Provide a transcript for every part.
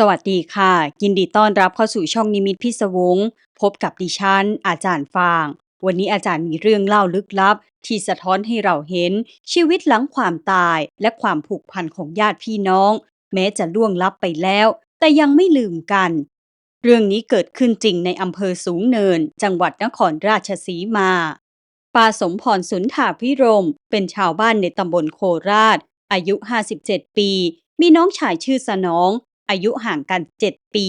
สวัสดีค่ะ ยินดีต้อนรับเข้าสู่ช่องนิมิตพิศวง พบกับดิฉัน อาจารย์ฟาง วันนี้อาจารย์มีเรื่องเล่าลึกลับ ที่สะท้อนให้เราเห็นชีวิตหลังความตายและความผูกพันของญาติพี่น้อง แม้จะล่วงลับไปแล้ว แต่ยังไม่ลืมกัน เรื่องนี้เกิดขึ้นจริงในอำเภอสูงเนิน จังหวัดนครราชสีมาป้าสมพรสุนทาพิรม เป็นชาวบ้านในตำบลโคราช อายุ 57 ปี มีน้องชายชื่อสนอง อายุห่างกัน 7 ปี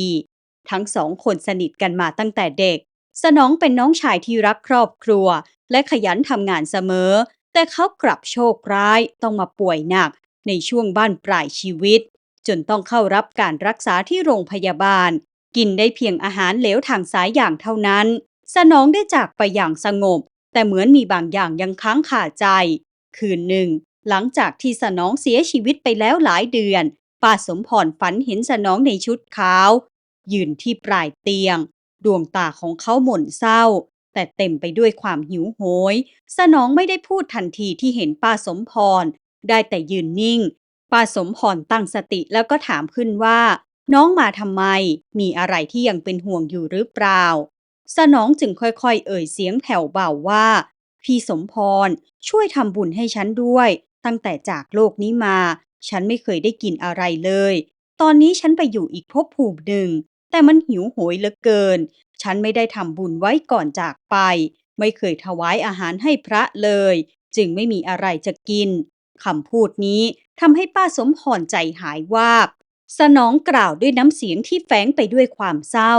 ทั้งสองคนสนิทกันมาตั้งแต่เด็ก สนองเป็นน้องชายที่รักครอบครัว และขยันทำงานเสมอ แต่เขากลับโชคร้ายต้องมาป่วยหนัก ในช่วงบ้านปลายชีวิต จนต้องเข้ารับการรักษาที่โรงพยาบาล กินได้เพียงอาหารเหลวทางสายอย่างเท่านั้น สนองได้จากไปอย่างสงบ แต่เหมือนมีบางอย่างยังค้างคาใจ คืนหนึ่งหลังจากที่สนองเสียชีวิตไปแล้วหลายเดือน ป้าสมพรฝันเห็นสนองในชุดขาว ยืนที่ปลายเตียง ดวงตาของเขาหม่นเศร้า แต่เต็มไปด้วยความหิวโหย สนองไม่ได้พูดทันทีที่เห็นป้าสมพร ได้แต่ยืนนิ่ง ป้าสมพรตั้งสติแล้วก็ถามขึ้นว่า น้องมาทำไม มีอะไรที่ยังเป็นห่วงอยู่หรือเปล่า สนองจึงค่อยๆ เอ่ยเสียงแผ่วเบาว่า พี่สมพรช่วยทำบุญให้ฉันด้วย ตั้งแต่จากโลกนี้มา ฉันไม่เคยได้กินอะไรเลย ตอนนี้ฉันไปอยู่อีกภพภูมิหนึ่ง แต่มันหิวโหยเหลือเกิน ฉันไม่ได้ทำบุญไว้ก่อนจากไป ไม่เคยถวายอาหารให้พระเลย จึงไม่มีอะไรจะกินคำพูดนี้ทำให้ป้าสมพรใจหายวาบ สนองกล่าวด้วยน้ำเสียงที่แฝงไปด้วยความเศร้า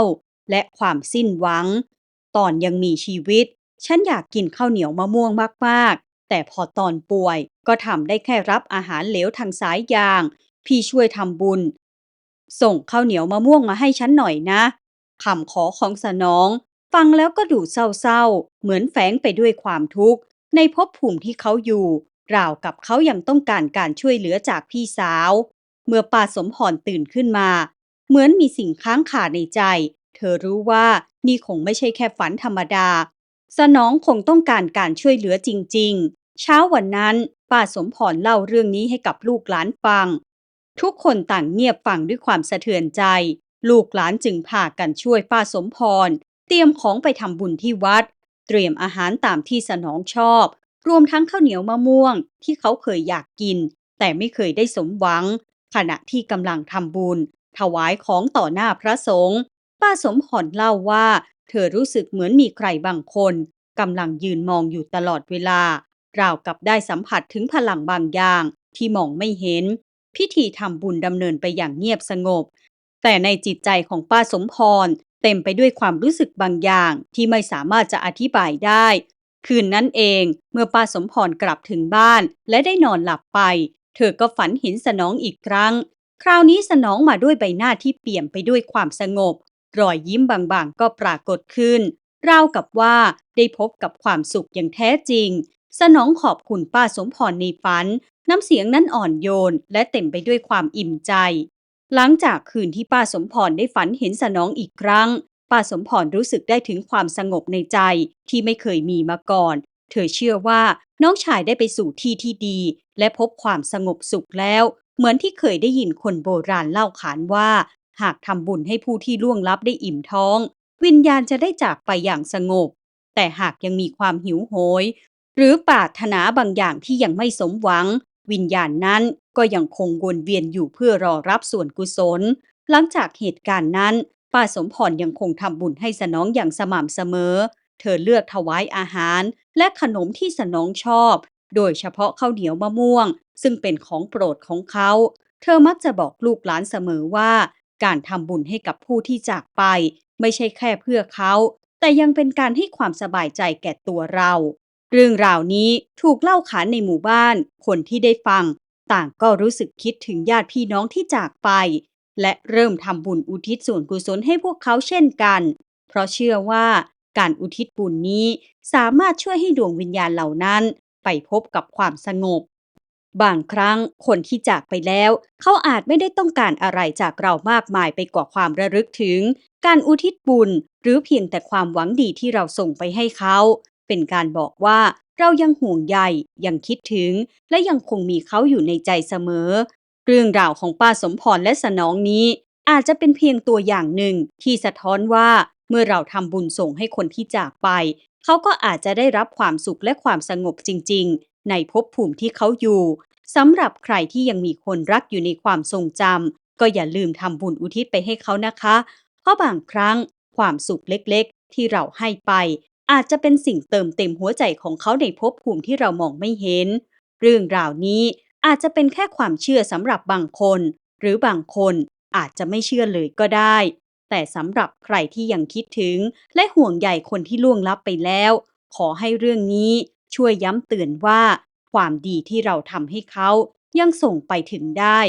และความสิ้นหวัง ตอนยังมีชีวิต ฉันอยากกินข้าวเหนียวมะม่วงมากๆ แต่พอตอนป่วยก็ทำได้แค่รับอาหารเหลวทางสายยาง พี่ช่วยทำบุญ ส่งข้าวเหนียวมะม่วงมาให้ฉันหน่อยนะคำขอของสนอง ฟังแล้วก็ดูเศร้าๆ เหมือนแฝงไปด้วยความทุกข์ ในภพภูมิที่เขาอยู่ ราวกับเขายังต้องการการช่วยเหลือจากพี่สาว เมื่อป้าสมพรตื่นขึ้นมา เหมือนมีสิ่งค้างคาในใจ เธอรู้ว่านี่คงไม่ใช่แค่ฝันธรรมดา สนองคงต้องการการช่วยเหลือจริงๆ เช้าวันนั้น ป้าสมพรเล่าเรื่องนี้ให้กับลูกหลานฟัง ทุกคนต่างเงียบฟังด้วยความสะเทือนใจ ลูกหลานจึงพากันช่วยป้าสมพร เตรียมของไปทำบุญที่วัด เตรียมอาหารตามที่สนองชอบ รวมทั้งข้าวเหนียวมะม่วงที่เขาเคยอยากกิน แต่ไม่เคยได้สมหวัง ขณะที่กำลังทำบุญ ถวายของต่อหน้าพระสงฆ์ป้าสมพรเล่าว่า เธอรู้สึกเหมือนมีใครบางคนกำลังยืนมองอยู่ตลอดเวลา ราวกับได้สัมผัสถึงพลังบางอย่างที่มองไม่เห็น พิธีทำบุญดำเนินไปอย่างเงียบสงบ แต่ในจิตใจของป้าสมพร เต็มไปด้วยความรู้สึกบางอย่างที่ไม่สามารถจะอธิบายได้ คืนนั้นเองเมื่อป้าสมพรกลับถึงบ้าน และได้นอนหลับไป เธอก็ฝันเห็นสนองอีกครั้ง คราวนี้สนองมาด้วยใบหน้าที่เปี่ยมไปด้วยความสงบ รอยยิ้มบางๆ ก็ปรากฏขึ้นราวกับว่าได้พบกับความสุขอย่างแท้จริง สนองขอบคุณป้าสมพรในฝัน น้ำเสียงนั้นอ่อนโยน และเต็มไปด้วยความอิ่มใจ หลังจากคืนที่ป้าสมพรได้ฝันเห็นสนองอีกครั้ง ป้าสมพรรู้สึกได้ถึงความสงบในใจที่ไม่เคยมีมาก่อน เธอเชื่อว่าน้องชายได้ไปสู่ที่ที่ดี และพบความสงบสุขแล้ว เหมือนที่เคยได้ยินคนโบราณเล่าขานว่า หากทำบุญให้ผู้ที่ล่วงลับได้อิ่มท้อง วิญญาณจะได้จากไปอย่างสงบแต่หากยังมีความหิวโหย หรือปรารถนาบางอย่างที่ยังไม่สมหวัง วิญญาณนั้นก็ยังคงวนเวียนอยู่เพื่อรอรับส่วนกุศล หลังจากเหตุการณ์นั้น ป้าสมพรยังคงทำบุญให้สนองอย่างสม่ำเสมอ เธอเลือกถวายอาหาร และขนมที่สนองชอบ โดยเฉพาะข้าวเหนียวมะม่วง ซึ่งเป็นของโปรดของเขา เธอมักจะบอกลูกหลานเสมอว่า การทำบุญให้กับผู้ที่จากไป ไม่ใช่แค่เพื่อเขา แต่ยังเป็นการให้ความสบายใจแก่ตัวเรา เรื่องราวนี้ถูกเล่าขานในหมู่บ้าน คนที่ได้ฟัง ต่างก็รู้สึกคิดถึงญาติพี่น้องที่จากไป และเริ่มทำบุญอุทิศส่วนกุศลให้พวกเขาเช่นกัน เพราะเชื่อว่าการอุทิศบุญนี้สามารถช่วยให้ดวงวิญญาณเหล่านั้น ไปพบกับความสงบบางครั้งคนที่จากไปแล้ว เขาอาจไม่ได้ต้องการอะไรจากเรามากมายไปกว่าความระลึกถึง การอุทิศบุญ หรือเพียงแต่ความหวังดีที่เราส่งไปให้เขา เป็นการบอกว่าเรายังห่วงใยยังคิดถึง และยังคงมีเขาอยู่ในใจเสมอ เรื่องราวของป้าสมพรและสนองนี้ อาจจะเป็นเพียงตัวอย่างหนึ่งที่สะท้อนว่าเมื่อเราทำบุญส่งให้คนที่จากไป เขาก็อาจจะได้รับความสุขและความสงบจริง ๆ ในภพภูมิที่เขาอยู่สำหรับใครที่ยังมีคนรักอยู่ในความทรงจำก็อย่าลืมทำบุญอุทิศไปให้เขานะคะ เพราะบางครั้งความสุขเล็กๆ ที่เราให้ไป อาจจะเป็นสิ่งเติมเต็มหัวใจของเขาในภพภูมิที่เรามองไม่เห็น เรื่องราวนี้อาจจะเป็นแค่ความเชื่อสำหรับบางคน หรือบางคนอาจจะไม่เชื่อเลยก็ได้ แต่สำหรับใครที่ยังคิดถึง และห่วงใยคนที่ล่วงลับไปแล้ว ขอให้เรื่องนี้ช่วยย้ำเตือนว่า ความดีที่เราทำให้เขายังส่งไปถึงได้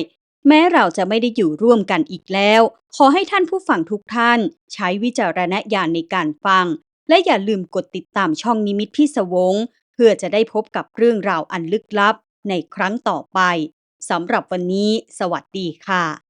แม้เราจะไม่ได้อยู่ร่วมกันอีกแล้ว ขอให้ท่านผู้ฟังทุกท่าน ใช้วิจารณญาณในการฟัง และอย่าลืมกดติดตามช่องนิมิตพิศวง เพื่อจะได้พบกับเรื่องราวอันลึกลับในครั้งต่อไปสำหรับวันนี้ สวัสดีค่ะ